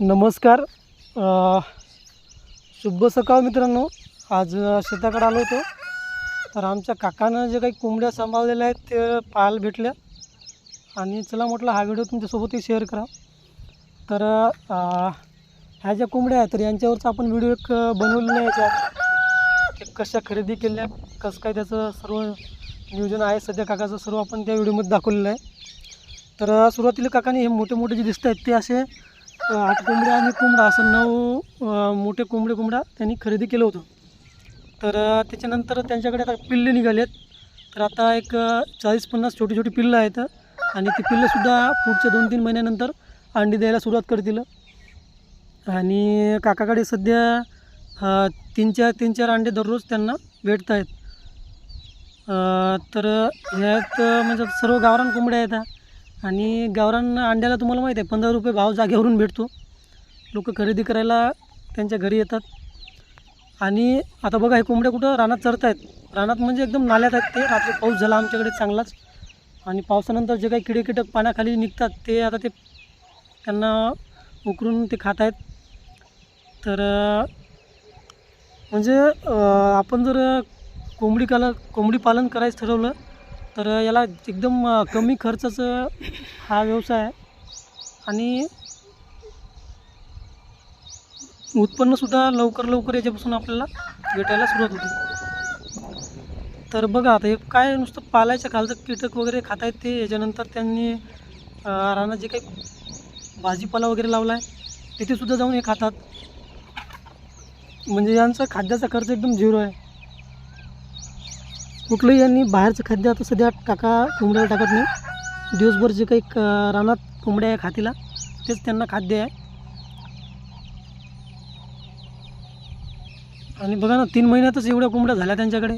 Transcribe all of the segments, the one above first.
नमस्कार. शुभ सकाळ मित्रांनो. आज शेताकडे आलो होतो. तर आमच्या काकानं जे काही कोंबड्या सांभाळलेल्या आहेत ते पाहायला भेटल्या. आणि चला म्हटलं हा व्हिडिओ तुमच्यासोबतही शेअर करा. तर ह्या ज्या कोंबड्या आहेत तर यांच्यावरचा आपण व्हिडिओ एक बनवलेला आहे याच्यात कशा खरेदी केल्या कसं काय त्याचं सर्व नियोजन आहे सध्या काकाचं सर्व आपण त्या व्हिडिओमध्ये दाखवलेलं आहे. तर सुरुवातीला काकाने हे मोठे मोठे जे दिसत आहेत ते असे आठ कोंबड्या आणि कोंबडा असं नऊ मोठे कोंबडे कोंबडा त्यांनी खरेदी केलं होतं. तर त्याच्यानंतर त्यांच्याकडे आता पिल्ले निघालेत. तर आता एक चाळीस पन्नास छोटी छोटी पिल्लं आहेत आणि ती पिल्लंसुद्धा पुढच्या दोन तीन महिन्यानंतर अंडी द्यायला सुरुवात करतील. आणि काकाकडे सध्या तीन चार तीन चार अंडे दररोज त्यांना भेटत आहेत तर ह्यात म्हणजे सर्व गावरान कोंबड्या आहेत आणि गावरान अंड्याला तुम्हाला माहीत आहे पंधरा रुपये भाव जागेवरून भेटतो. लोक खरेदी करायला त्यांच्या घरी येतात. आणि आता बघा हे कोंबड्या कुठं रानात चरत आहेत रानात म्हणजे एकदम नाल्यात आहेत ते. रात्री पाऊस झाला आमच्याकडे चांगलाच. आणि पावसानंतर जे काही किडे कीटक पाण्याखाली निघतात ते आता ते त्यांना उकरून ते खात आहेत तर म्हणजे आपण जर कोंबडी काला कोंबडी पालन करायचं ठरवलं तर याला एकदम कमी खर्चाचं हा व्यवसाय आहे. आणि उत्पन्नसुद्धा लवकर लवकर याच्यापासून आपल्याला भेटायला सुरुवात होते. तर बघा आता हे काय नुसतं पालायच्या खालचं कीटक वगैरे खात आहेत ते याच्यानंतर त्यांनी अं, रानात जे काही भाजीपाला वगैरे लावला आहे तिथेसुद्धा जाऊन हे खातात. म्हणजे यांचा खाद्याचा खर्च एकदम झिरो आहे. कुठलंही यांनी बाहेरचं खाद्य आता सध्या टाका कोंबड्याला टाकत नाही. दिवसभर जे काही क रानात कोंबड्या आहे खातीला तेच त्यांना खाद्य आहे. आणि बघा ना तीन महिन्यातच एवढ्या कोंबड्या झाल्या त्यांच्याकडे.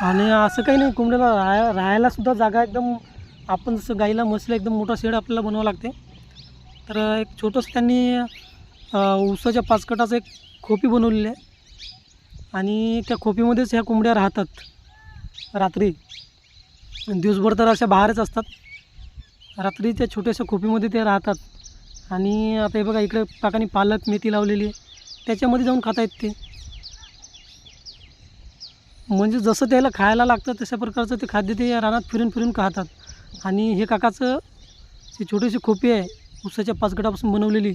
आणि असं काही नाही कोंबड्याला राहाय राहायला सुद्धा जागा एकदम आपण जसं गाईला म्हशीला एकदम मोठा शेड आपल्याला बनवावं लागते. तर एक छोटंसं त्यांनी ऊसाच्या पाचकटाचं एक खोपी बनवलेली आहे. आणि त्या खोपीमध्येच ह्या कोंबड्या राहतात. रात्री. दिवसभर तर अशा बाहेरच असतात. रात्री त्या छोट्याशा खोपीमध्ये ते राहतात. आणि आता हे बघा इकडे काकाने पालक मेथी लावलेली आहे. त्याच्यामध्ये जाऊन खाता येत ते. म्हणजे जसं त्याला खायला लागतं तशा प्रकारचं ते खाद्य ते या रानात फिरून फिरून खातात. आणि हे काकाचं जे छोटीशी खोपी आहे उसाच्या पाचगटापासून बनवलेली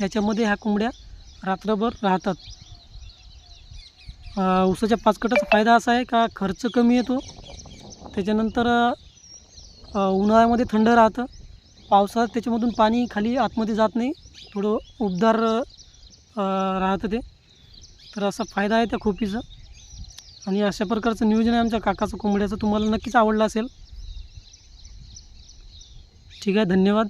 याच्यामध्ये ह्या कोंबड्या रात्रभर राहतात. ऊसाच्या उसाच्या पाचकटाचा फायदा असा आहे का खर्च कमी येतो? त्याच्यानंतर उन्हाळ्यामध्ये थंड राहतं. पावसाळ्यात त्याच्यामधून पाणी खाली आतमध्ये जात नाही. थोडं उबदार राहतं ते. तर असा फायदा आहे त्या खोपीचा. आणि अशा प्रकारचं नियोजन आहे आमच्या काकाचं कोंबड्याचं. तुम्हाला नक्कीच आवडलं असेल. ठीक आहे धन्यवाद.